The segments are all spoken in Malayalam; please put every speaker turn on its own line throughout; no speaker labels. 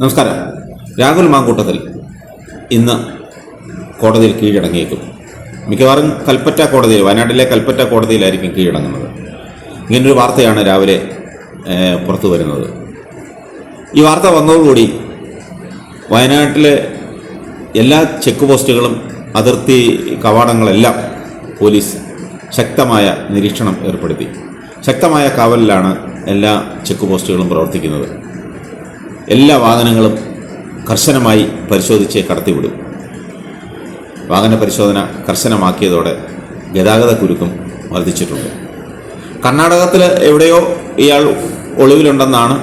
നമസ്കാരം. രാഹുൽ മാങ്കൂട്ടത്തിൽ ഇന്ന് കോടതിയിൽ കീഴടങ്ങിയേക്കും. മിക്കവാറും കൽപ്പറ്റ കോടതിയിൽ വയനാട്ടിലെ കൽപ്പറ്റ കോടതിയിലായിരിക്കും കീഴടങ്ങുന്നത്. ഇങ്ങനൊരു വാർത്തയാണ് രാവിലെ പുറത്തു വരുന്നത്. ഈ വാർത്ത വന്നതോടുകൂടി വയനാട്ടിലെ എല്ലാ ചെക്ക് പോസ്റ്റുകളും അതിർത്തി കവാടങ്ങളെല്ലാം പോലീസ് ശക്തമായ നിരീക്ഷണം ഏർപ്പെടുത്തി. ശക്തമായ കാവലിലാണ് എല്ലാ ചെക്ക് പോസ്റ്റുകളും പ്രവർത്തിക്കുന്നത്. എല്ലാ വാഹനങ്ങളും കർശനമായി പരിശോധിച്ച് കടത്തിവിടും. വാഹന പരിശോധന കർശനമാക്കിയതോടെ ഗതാഗത കുരുക്കും വർദ്ധിച്ചിട്ടുണ്ട്. കർണാടകത്തിൽ എവിടെയോ ഇയാൾ ഒളിവിലുണ്ടെന്നാണ്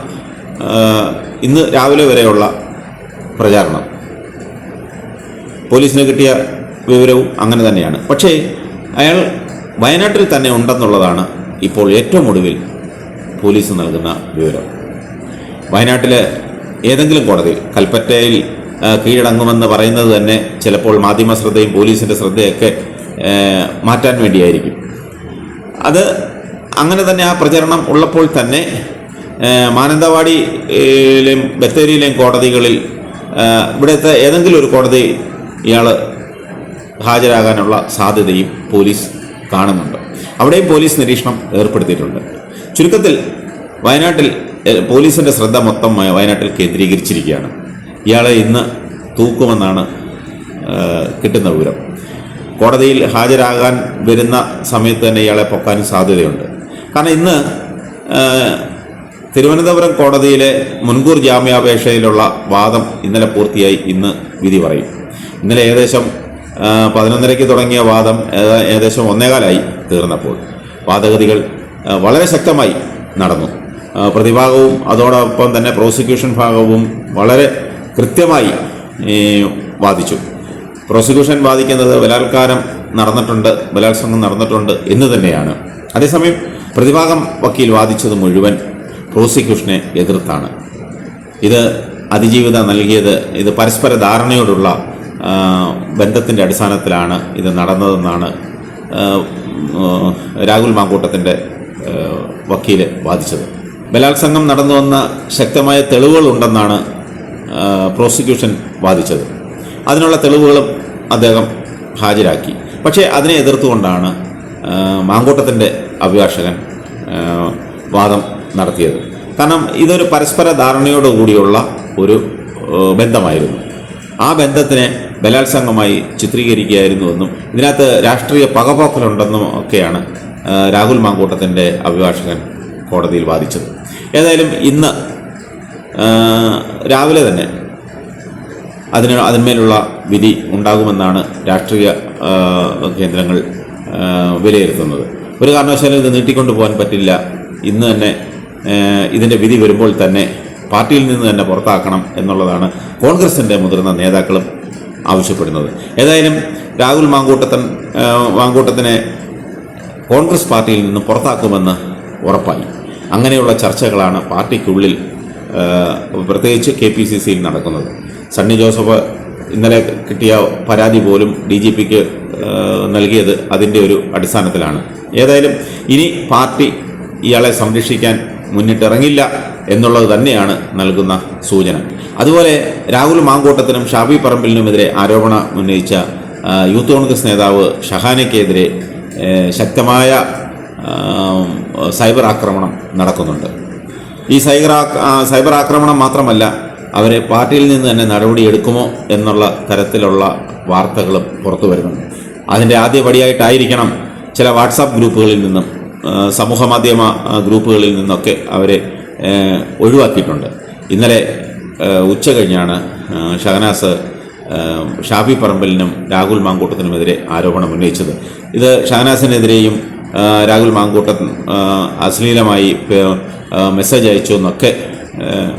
ഇന്ന് രാവിലെ വരെയുള്ള പ്രചാരണം. പോലീസിന് കിട്ടിയ വിവരവും അങ്ങനെ തന്നെയാണ്. പക്ഷേ അയാൾ വയനാട്ടിൽ തന്നെ ഉണ്ടെന്നുള്ളതാണ് ഇപ്പോൾ ഏറ്റവും ഒടുവിൽ പോലീസ് നൽകുന്ന വിവരം. വയനാട്ടിലെ ഏതെങ്കിലും കോടതിയിൽ കൽപ്പറ്റയിൽ കീഴടങ്ങുമെന്ന് പറയുന്നത് തന്നെ ചിലപ്പോൾ മാധ്യമ ശ്രദ്ധയും പോലീസിന്റെ ശ്രദ്ധയൊക്കെ മാറ്റാൻ വേണ്ടിയായിരിക്കും. അത് അങ്ങനെ തന്നെ ആ പ്രചരണം ഉള്ളപ്പോൾ തന്നെ മാനന്തവാടിയിലെയും ബത്തേരിയിലെയും കോടതികളിൽ ഇവിടുത്തെ ഏതെങ്കിലും ഒരു കോടതി ഇയാൾ ഹാജരാകാനുള്ള സാധ്യതയും പോലീസ് കാണുന്നുണ്ട്. അവിടെയും പോലീസ് നിരീക്ഷണം ഏർപ്പെടുത്തിയിട്ടുണ്ട്. ചുരുക്കത്തിൽ വയനാട്ടിൽ പോലീസിന്റെ ശ്രദ്ധ മൊത്തം വയ- വയനാട്ടിൽ കേന്ദ്രീകരിച്ചിരിക്കുകയാണ്. ഇയാളെ ഇന്ന് തൂക്കുമെന്നാണ് കിട്ടുന്ന വിവരം. കോടതിയിൽ ഹാജരാകാൻ വരുന്ന സമയത്ത് തന്നെ ഇയാളെ പൊക്കാനും സാധ്യതയുണ്ട്. കാരണം ഇന്ന് തിരുവനന്തപുരം കോടതിയിലെ മുൻകൂർ ജാമ്യാപേക്ഷയിലുള്ള വാദം ഇന്നലെ പൂർത്തിയായി ഇന്ന് വിധി പറയും. ഇന്നലെ ഏകദേശം പതിനൊന്നരയ്ക്ക് തുടങ്ങിയ വാദം ഏകദേശം ഒന്നേകാലായി തീർന്നപ്പോൾ വാദഗതികൾ വളരെ ശക്തമായി നടന്നു. പ്രതിഭാഗവും അതോടൊപ്പം തന്നെ പ്രോസിക്യൂഷൻ ഭാഗവും വളരെ കൃത്യമായി വാദിച്ചു. പ്രോസിക്യൂഷൻ വാദിക്കുന്നത് ബലാത്കാരം നടന്നിട്ടുണ്ട് ബലാത്സംഗം നടന്നിട്ടുണ്ട് എന്ന് തന്നെയാണ്. അതേസമയം പ്രതിഭാഗം വക്കീൽ വാദിച്ചത് മുഴുവൻ പ്രോസിക്യൂഷനെ എതിർത്താണ്. ഇത് അതിജീവിത നൽകിയത് ഇത് പരസ്പര ധാരണയോടുള്ള ബന്ധത്തിന്റെ അടിസ്ഥാനത്തിലാണ് ഇത് നടന്നതെന്നാണ് രാഹുൽ മാങ്കൂട്ടത്തിന്റെ വക്കീൽ വാദിച്ചത്. ബലാത്സംഗം നടന്നുവന്ന ശക്തമായ തെളിവുകളുണ്ടെന്നാണ് പ്രോസിക്യൂഷൻ വാദിച്ചത്. അതിനുള്ള തെളിവുകളും അദ്ദേഹം ഹാജരാക്കി. പക്ഷേ അതിനെ എതിർത്തുകൊണ്ടാണ് മാങ്കൂട്ടത്തിന്റെ അഭിഭാഷകൻ വാദം നടത്തിയത്. കാരണം ഇതൊരു പരസ്പര ധാരണയോടുകൂടിയുള്ള ഒരു ബന്ധമായിരുന്നു. ആ ബന്ധത്തിനെ ബലാത്സംഗമായി ചിത്രീകരിക്കുകയായിരുന്നുവെന്നും ഇതിനകത്ത് രാഷ്ട്രീയ പകപോക്കലുണ്ടെന്നും ഒക്കെയാണ് രാഹുൽ മാങ്കൂട്ടത്തിന്റെ അഭിഭാഷകൻ കോടതിയിൽ വാദിച്ചത്. ഏതായാലും ഇന്ന് രാവിലെ തന്നെ അതിന് അതിന്മേലുള്ള വിധി ഉണ്ടാകുമെന്നാണ് രാഷ്ട്രീയ കേന്ദ്രങ്ങൾ വിലയിരുത്തുന്നത്. ഒരു കാരണവശാലും ഇത് നീട്ടിക്കൊണ്ടു പോകാൻ പറ്റില്ല. ഇന്ന് തന്നെ ഇതിന്റെ വിധി വരുമ്പോൾ തന്നെ പാർട്ടിയിൽ നിന്ന് തന്നെ പുറത്താക്കണം എന്നുള്ളതാണ് കോൺഗ്രസിന്റെ മുതിർന്ന നേതാക്കളും ആവശ്യപ്പെടുന്നത്. ഏതായാലും രാഹുൽ മാങ്കൂട്ടത്തൻ മാങ്കൂട്ടത്തിനെ കോൺഗ്രസ് പാർട്ടിയിൽ നിന്ന് പുറത്താക്കുമെന്ന് ഉറപ്പായി. അങ്ങനെയുള്ള ചർച്ചകളാണ് പാർട്ടിക്കുള്ളിൽ പ്രത്യേകിച്ച് കെ പി സി സിയിൽ നടക്കുന്നത്. സണ്ണി ജോസഫ് ഇന്നലെ കിട്ടിയ പരാതി പോലും ഡി ജി പിക്ക് നൽകിയത് അതിന്റെ ഒരു അടിസ്ഥാനത്തിലാണ്. ഏതായാലും ഇനി പാർട്ടി ഇയാളെ സംരക്ഷിക്കാൻ മുന്നിട്ടിറങ്ങില്ല എന്നുള്ളത് തന്നെയാണ് നൽകുന്ന സൂചന. അതുപോലെ രാഹുൽ മാങ്കൂട്ടത്തിനും ഷാബി പറമ്പിലിനുമെതിരെ ആരോപണം ഉന്നയിച്ച യൂത്ത് കോൺഗ്രസ് നേതാവ് ഷഹാനയ്ക്കെതിരെ ശക്തമായ സൈബർ ആക്രമണം നടക്കുന്നുണ്ട്. ഈ സൈബർ സൈബർ ആക്രമണം മാത്രമല്ല അവരെ പാർട്ടിയിൽ നിന്ന് തന്നെ നടപടിയെടുക്കുമോ എന്നുള്ള തരത്തിലുള്ള വാർത്തകളും പുറത്തു വരുന്നുണ്ട്. അതിന്റെ ആദ്യ പടിയായിട്ടായിരിക്കണം ചില വാട്സാപ്പ് ഗ്രൂപ്പുകളിൽ നിന്നും സമൂഹ മാധ്യമ ഗ്രൂപ്പുകളിൽ നിന്നൊക്കെ അവരെ ഒഴിവാക്കിയിട്ടുണ്ട്. ഇന്നലെ ഉച്ച കഴിഞ്ഞാണ് ഷഹനാസ് ഷാഫി പറമ്പലിനും രാഹുൽ മാങ്കൂട്ടത്തിനുമെതിരെ ആരോപണം ഉന്നയിച്ചത്. ഇത് ഷാനാസിനെതിരെയും രാഹുൽ മാങ്കൂട്ടൻ അശ്ലീലമായി മെസ്സേജ് അയച്ചു എന്നൊക്കെ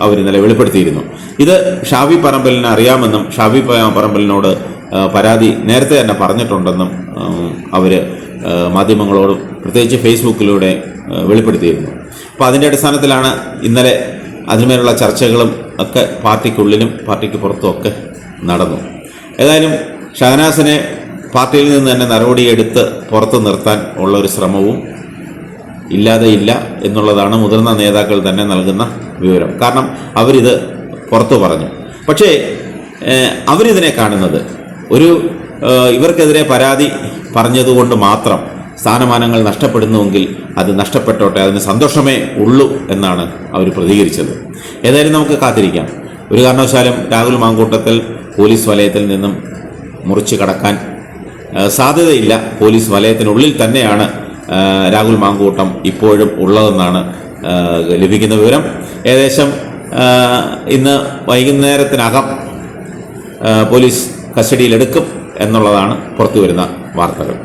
അവർ ഇന്നലെ വെളിപ്പെടുത്തിയിരുന്നു. ഇത് ഷാഫി പറമ്പലിന് അറിയാമെന്നും ഷാഫി പറമ്പലിനോട് പരാതി നേരത്തെ തന്നെ പറഞ്ഞിട്ടുണ്ടെന്നും അവർ മാധ്യമങ്ങളോടും പ്രത്യേകിച്ച് ഫേസ്ബുക്കിലൂടെ വെളിപ്പെടുത്തിയിരുന്നു. അപ്പോൾ അതിന്റെ അടിസ്ഥാനത്തിലാണ് ഇന്നലെ അതിന്മേലുള്ള ചർച്ചകളും ഒക്കെ പാർട്ടിക്കുള്ളിലും പാർട്ടിക്ക് പുറത്തും ഒക്കെ നടന്നു. ഏതായാലും ഷഹനാസിനെ പാർട്ടിയിൽ നിന്ന് തന്നെ നടപടിയെടുത്ത് പുറത്തു നിർത്താൻ ഉള്ള ഒരു ശ്രമവും ഇല്ലാതെ ഇല്ല എന്നുള്ളതാണ് മുതിർന്ന നേതാക്കൾ തന്നെ നൽകുന്ന വിവരം. കാരണം അവരിത് പുറത്തു പറഞ്ഞു. പക്ഷേ അവരിതിനെ കാണുന്നത് ഒരു ഇവർക്കെതിരെ പരാതി പറഞ്ഞതുകൊണ്ട് മാത്രം സ്ഥാനമാനങ്ങൾ നഷ്ടപ്പെടുന്നുവെങ്കിൽ അത് നഷ്ടപ്പെട്ടോട്ടെ അതിന് സന്തോഷമേ ഉള്ളൂ എന്നാണ് അവർ പ്രതികരിച്ചത്. ഏതായാലും നമുക്ക് കാത്തിരിക്കാം. ഒരു കാരണവശാലും രാഹുൽ മാങ്കൂട്ടത്തിൽ പോലീസ് വലയത്തിൽ നിന്നും മുറിച്ച് കടക്കാൻ സാധ്യതയില്ല. പോലീസ് വലയത്തിനുള്ളിൽ തന്നെയാണ് രാഹുൽ മാങ്കൂട്ടം ഇപ്പോഴും ഉള്ളതെന്നാണ് ലഭിക്കുന്ന വിവരം. ഏകദേശം ഇന്ന് വൈകുന്നേരത്തിനകം പോലീസ് കസ്റ്റഡിയിലെടുക്കും എന്നുള്ളതാണ് പുറത്തു വരുന്ന വാർത്തകൾ.